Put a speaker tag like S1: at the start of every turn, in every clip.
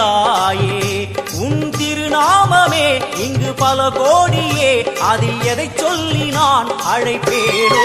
S1: தாயே உன் திருநாமமே இங்கு பல கோடியே. அதில் எதை சொல்லி நான் அழைப்பேனோ?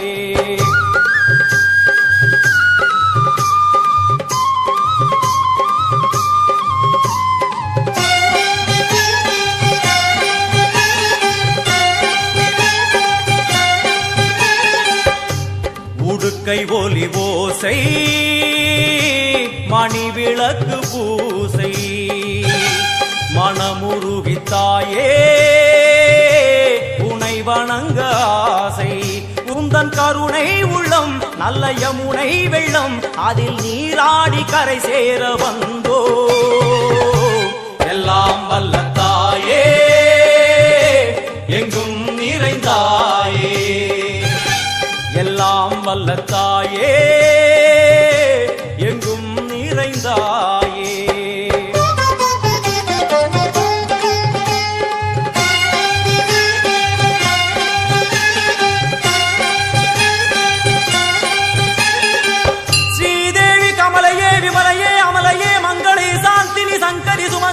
S1: கங்கை ஒலி ஓசை மணி விளக்கு பூசை. மனமுருவித்தாயே தாயே உனை வணங்க ஆசை. உந்தன் கருணை உள்ளம் நல்ல யமுனை வெள்ளம் அதில் நீராடி கரை சேர வந்தோ. எல்லாம் வல்லத்தாயே எல்லாம் வல்ல தாயே.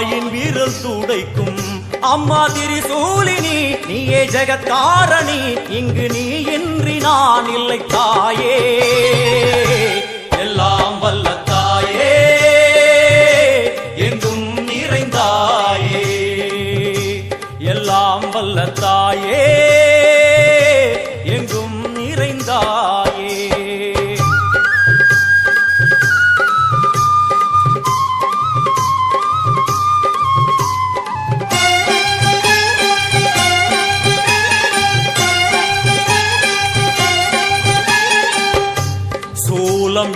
S1: தாயின் விரல் சூடைக்கும் அம்மா திரிசூலினி நீயே ஜெகத்காரணி இங்கு நீ இன்றி நான் இல்லை தாயே. எல்லாம் வல்ல தாயே எங்கும் நிறைந்தாயே. எல்லாம் வல்ல தாயே.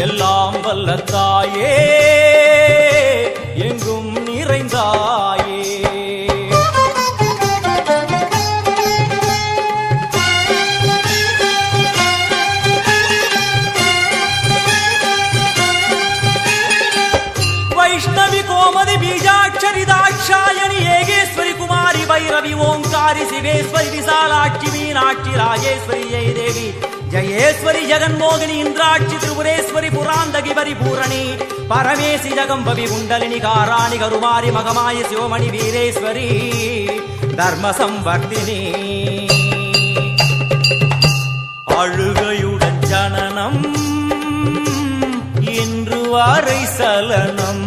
S1: எல்லாம் வல்ல தாயே எங்கும் வைஷ்ணவி கோமதி பீஜாட்சரி தாட்சாயணி ஏகேஸ்வரி குமாரி பைரவி ஓங்காரி சிவேஸ்வரி விசாலாட்சி மீனாட்சி ராஜேஸ்வரி ஜெய தேவி ஜயேஸ்வரி ஜெகன்மோகினி இந்திராட்சி திரிபுரேஸ்வரி புராந்தகி பரிபூரணி பரமேசி ஜகம்பவி குண்டலினி காராணி கருமாரி மகமாய சிவமணி வீரேஸ்வரி தர்ம சம்பர்த்தினி அழுகையுடன் ஜனனம் இன்று வாரை சலனம்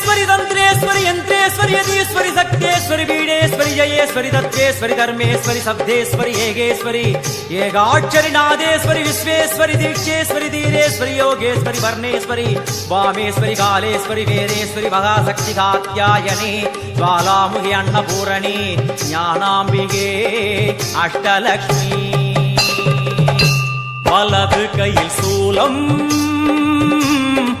S1: శ్వేశ్వరి తంత్రేశ్వరి యంత్రేశ్వరి యదీశ్వరి శక్తేశ్వరి వీడేశ్వరి జయేశ్వరి దత్తేశ్వరి ధర్మేశ్వరి శబ్దేశ్వరి ఏగేశ్వరి ఏగాక్షరి నాదేశ్వరి విశ్వేశ్వరి దీక్షేశ్వరి ధీరేశ్వరి యోగేశ్వరి వర్ణేశ్వరి వామేశ్వరి కాళేశ్వరి వేదేశ్వరి మహాశక్తి కాత్యాయని జ్వాలాముహి అన్నపూరణి జ్ఞానాంబిగే అష్టలక్ష్మి. వలదు కైల్ சூலம்